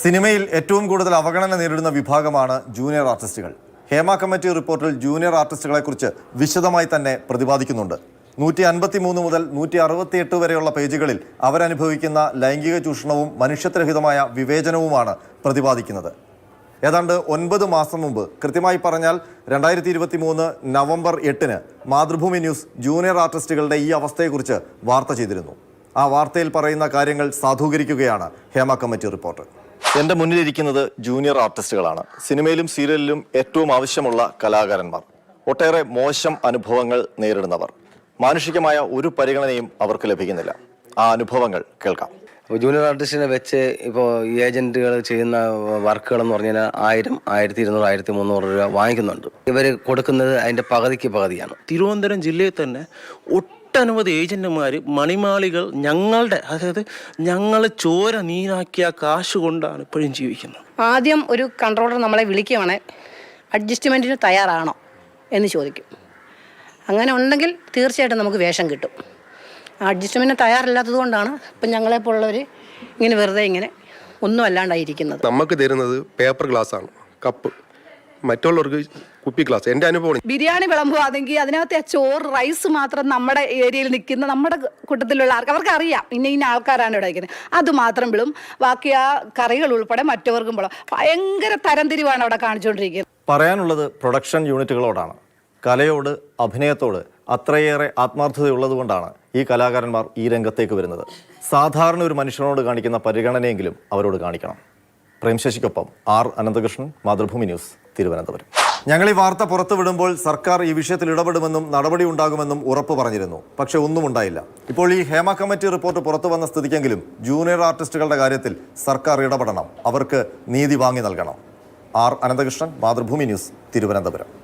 സിനിമയിൽ ഏറ്റവും കൂടുതൽ അവഗണന നേരിടുന്ന വിഭാഗമാണ് ജൂനിയർ ആർട്ടിസ്റ്റുകൾ. ഹേമ കമ്മിറ്റി റിപ്പോർട്ടിൽ ജൂനിയർ ആർട്ടിസ്റ്റുകളെക്കുറിച്ച് വിശദമായി തന്നെ പ്രതിപാദിക്കുന്നുണ്ട്. നൂറ്റി അൻപത്തി മൂന്ന് മുതൽ നൂറ്റി അറുപത്തിയെട്ട് വരെയുള്ള പേജുകളിൽ അവരനുഭവിക്കുന്ന ലൈംഗിക ചൂഷണവും മനുഷ്യത്വരഹിതമായ വിവേചനവുമാണ് പ്രതിപാദിക്കുന്നത്. ഏതാണ്ട് ഒൻപത് മാസം മുമ്പ് കൃത്യമായി പറഞ്ഞാൽ രണ്ടായിരത്തി ഇരുപത്തി മൂന്ന് നവംബർ എട്ടിന് മാതൃഭൂമി ന്യൂസ് ജൂനിയർ ആർട്ടിസ്റ്റുകളുടെ ഈ അവസ്ഥയെക്കുറിച്ച് വാർത്ത ചെയ്തിരുന്നു. ആ വാർത്തയിൽ പറയുന്ന കാര്യങ്ങൾ സാധൂകരിക്കുകയാണ് ഹേമ കമ്മിറ്റി റിപ്പോർട്ട് എന്റെ മുന്നിലിരിക്കുന്നത് ജൂനിയർ ആർട്ടിസ്റ്റുകളാണ് സിനിമയിലും സീരിയലിലും ഏറ്റവും ആവശ്യമുള്ള കലാകാരന്മാർ. ഒട്ടേറെ മോശം അനുഭവങ്ങൾ നേരിടുന്നവർ. മാനുഷികമായ ഒരു പരിഗണനയും അവർക്ക് ലഭിക്കുന്നില്ല. ആ അനുഭവങ്ങൾ കേൾക്കാം. ഇപ്പോൾ ജൂനിയർ ആർട്ടിസ്റ്റിനെ വെച്ച് ഇപ്പോൾ ഏജന്റുകൾ ചെയ്യുന്ന വർക്കുകളെന്ന് പറഞ്ഞു കഴിഞ്ഞാൽ ആയിരം ആയിരത്തി ഇരുന്നൂറ് ആയിരത്തി മുന്നൂറ് രൂപ വാങ്ങിക്കുന്നുണ്ട്. ഇവർ കൊടുക്കുന്നത് അതിന്റെ പകുതിക്ക് പകുതിയാണ്. തിരുവനന്തപുരം ജില്ലയിൽ തന്നെ ഒട്ടനവധി ഏജന്റുമാർ മണിമാളികൾ ഞങ്ങളുടെ അതായത് ഞങ്ങൾ ചോര നീരാക്കിയ കാശ് കൊണ്ടാണ് ഇപ്പോഴും ജീവിക്കുന്നത്. ആദ്യം ഒരു കൺട്രോളർ നമ്മളെ വിളിക്കുവാണെ അഡ്ജസ്റ്റ്മെന്റിന് തയ്യാറാണോ എന്ന് ചോദിക്കും. അങ്ങനെ ഉണ്ടെങ്കിൽ തീർച്ചയായിട്ടും നമുക്ക് വേഷം കിട്ടും. അഡ്ജസ്റ്റ്മെന്റിന് തയ്യാറില്ലാത്തത് കൊണ്ടാണ് ഇപ്പം ഞങ്ങളെപ്പോലുള്ളവർ ഇങ്ങനെ വെറുതെ ഇങ്ങനെ ഒന്നും അല്ലാണ്ടായിരിക്കുന്നത് നമുക്ക് തരുന്നത് പേപ്പർ ഗ്ലാസ് ആണ് കപ്പ്. മറ്റുള്ളവർക്ക് കുപ്പി ഗ്ലാസ് എന്റെ അനുഭവം ബിരിയാണി വിളമ്പുവാണെങ്കിൽ അതിനകത്ത് ആ ചോറ് റൈസ് മാത്രം നമ്മുടെ ഏരിയയിൽ നിൽക്കുന്ന നമ്മുടെ കൂട്ടത്തിലുള്ള ആൾക്ക് അവർക്ക് അറിയാം ഇന്ന ഇന്ന ആൾക്കാരാണ് ഇവിടെ വയ്ക്കുന്നത് അത് മാത്രം വിളും. ബാക്കി ആ കറികൾ ഉൾപ്പെടെ മറ്റവർക്കും വിളും ഭയങ്കര തരംതിരിവാണ് അവിടെ കാണിച്ചുകൊണ്ടിരിക്കുന്നത്. പറയാനുള്ളത് പ്രൊഡക്ഷൻ യൂണിറ്റുകളോടാണ് കലയോട് അഭിനയത്തോട് അത്രയേറെ ആത്മാർത്ഥതയുള്ളതുകൊണ്ടാണ് ഈ കലാകാരന്മാർ ഈ രംഗത്തേക്ക് വരുന്നത്. സാധാരണ ഒരു മനുഷ്യനോട് കാണിക്കുന്ന പരിഗണനയെങ്കിലും അവരോട് കാണിക്കണം. പ്രേംശശിക്കൊപ്പം ആർ അനന്തകൃഷ്ണൻ മാതൃഭൂമി ന്യൂസ്. തിരുവനന്തപുരം. ഞങ്ങൾ ഈ വാർത്ത പുറത്തുവിടുമ്പോൾ സർക്കാർ ഈ വിഷയത്തിൽ ഇടപെടുമെന്നും നടപടി ഉണ്ടാകുമെന്നും ഉറപ്പ് പറഞ്ഞിരുന്നു. പക്ഷേ ഒന്നും ഉണ്ടായില്ല. ഇപ്പോൾ ഈ ഹേമ കമ്മിറ്റി റിപ്പോർട്ട് പുറത്തു വന്ന സ്ഥിതിക്കെങ്കിലും ജൂനിയർ ആർട്ടിസ്റ്റുകളുടെ കാര്യത്തിൽ സർക്കാർ ഇടപെടണം. അവർക്ക് നീതി വാങ്ങി നൽകണം. R Ananthakrishnan Mathrubhumi news Thiruvananthapuram.